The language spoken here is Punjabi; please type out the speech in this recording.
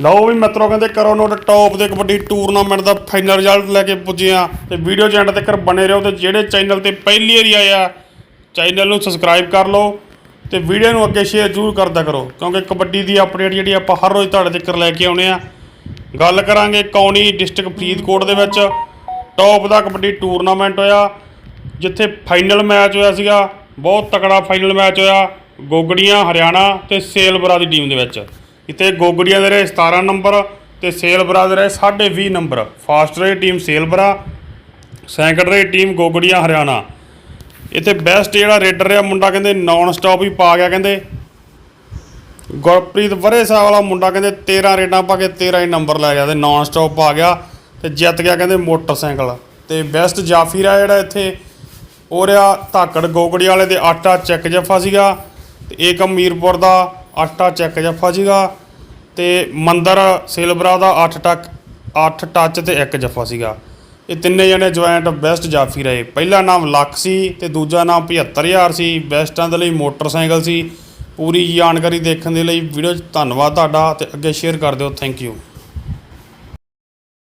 ਲਓ ਵੀ ਮਿੱਤਰੋ, ਕਹਿੰਦੇ ਕਰੋ ਨੋਟ ਟੌਪ ਦੇ ਕਬੱਡੀ ਟੂਰਨਾਮੈਂਟ ਦਾ ਫਾਈਨਲ ਰਿਜ਼ਲਟ ਲੈ ਕੇ ਪੁੱਜੇ ਆ ਤੇ ਵੀਡੀਓ ਚ ਐਂਡ ਤੱਕ ਬਣੇ ਰਹੋ ਤੇ ਜਿਹੜੇ ਚੈਨਲ ਤੇ ਪਹਿਲੀ ਵਾਰੀ ਆਏ ਆ ਚੈਨਲ ਨੂੰ ਸਬਸਕ੍ਰਾਈਬ ਕਰ ਲਓ ਤੇ ਵੀਡੀਓ ਨੂੰ ਅੱਗੇ ਸ਼ੇਅਰ ਜ਼ਰੂਰ ਕਰਦਾ ਕਰੋ, ਕਿਉਂਕਿ ਕਬੱਡੀ ਦੀ ਅਪਡੇਟ ਜਿਹੜੀ ਆਪਾਂ ਹਰ ਰੋਜ਼ ਤੁਹਾਡੇ ਤੱਕ ਲੈ ਕੇ ਆਉਨੇ ਆ ਗੱਲ ਕਰਾਂਗੇ ਕੌਣੀ ਡਿਸਟ੍ਰਿਕਟ ਫਰੀਦਕੋਟ ਦੇ ਵਿੱਚ ਟੌਪ ਦਾ ਕਬੱਡੀ ਟੂਰਨਾਮੈਂਟ ਹੋਇਆ, ਜਿੱਥੇ ਫਾਈਨਲ ਮੈਚ ਹੋਇਆ ਸੀਗਾ, ਬਹੁਤ ਤਕੜਾ ਫਾਈਨਲ ਮੈਚ ਹੋਇਆ, ਗੋਗੜੀਆਂ, ਹਰਿਆਣਾ ਤੇ ਸੇਲਬਰਾ ਦੀ ਟੀਮ ਦੇ ਵਿੱਚ। ਇੱਥੇ ਗੋਗੜੀਆਂ ਦੇ ਰਹੇ 17 ਨੰਬਰ ਤੇ ਸੇਲਬਰਾ ਦੇ ਰਹੇ 20.5 ਨੰਬਰ। ਫਾਸਟ ਰੇ ਟੀਮ ਸੇਲਬਰਾ, ਸੈਕੰਡ ਰਹੇ ਟੀਮ ਗੋਗੜੀਆਂ ਹਰਿਆਣਾ। ਇੱਥੇ ਬੈਸਟ ਜਿਹੜਾ ਰੇਡਰ ਰਿਹਾ, ਮੁੰਡਾ ਕਹਿੰਦੇ ਨਾਨ ਸਟਾਪ ਹੀ ਪਾ ਗਿਆ ਕਹਿੰਦੇ। ਗੁਰਪ੍ਰੀਤ ਵਰੇ ਸਾਹਿਬ ਵਾਲਾ ਮੁੰਡਾ ਕਹਿੰਦੇ 13 ਰੇਡਾਂ ਪਾ ਕੇ 13 ਹੀ ਨੰਬਰ ਲੈ ਗਿਆ ਤੇ ਨਾਨ ਸਟਾਪ ਪਾ ਗਿਆ ਤੇ ਜਿੱਤ ਗਿਆ ਕਹਿੰਦੇ ਮੋਟਰਸਾਈਕਲ। ਤੇ ਬੈਸਟ ਜਾਫੀ ਰਿਹਾ ਜਿਹੜਾ ਇੱਥੇ, ਉਹ ਰਿਹਾ ਧਾਕੜ ਗੋਗੜੀ ਵਾਲੇ ਦੇ ਆਟਾ ਚੱਕ ਜੱਫਾ ਸੀਗਾ। ਤੇ ਇੱਕ ਅਮੀਰਪੁਰ ਦਾ ਆਟਾ ਚੈੱਕ ਜੱਫਾ ਸੀਗਾ ਤੇ ਮੰਦਰ ਸਿਲਵਰਾ ਦਾ 8 ਟੱਕ 8 ਟੱਚ ਤੇ ਇੱਕ ਜੱਫਾ ਸੀਗਾ। ਇਹ ਤਿੰਨੇ ਜਣੇ ਜੁਆਇੰਟ ਬੈਸਟ ਜਾਫੀ ਰਹੇ। ਪਹਿਲਾ ਨਾਮ ਲੱਖ ਸੀ ਤੇ ਦੂਜਾ ਨਾਮ 75000 ਸੀ। ਬੈਸਟਾਂ ਦੇ ਲਈ ਮੋਟਰਸਾਈਕਲ ਸੀ। ਪੂਰੀ ਜਾਣਕਾਰੀ ਦੇਖਣ ਦੇ ਲਈ ਵੀਡੀਓ 'ਚ ਧੰਨਵਾਦ ਤੁਹਾਡਾ ਤੇ ਅੱਗੇ ਸ਼ੇਅਰ ਕਰ ਦਿਓ। Thank you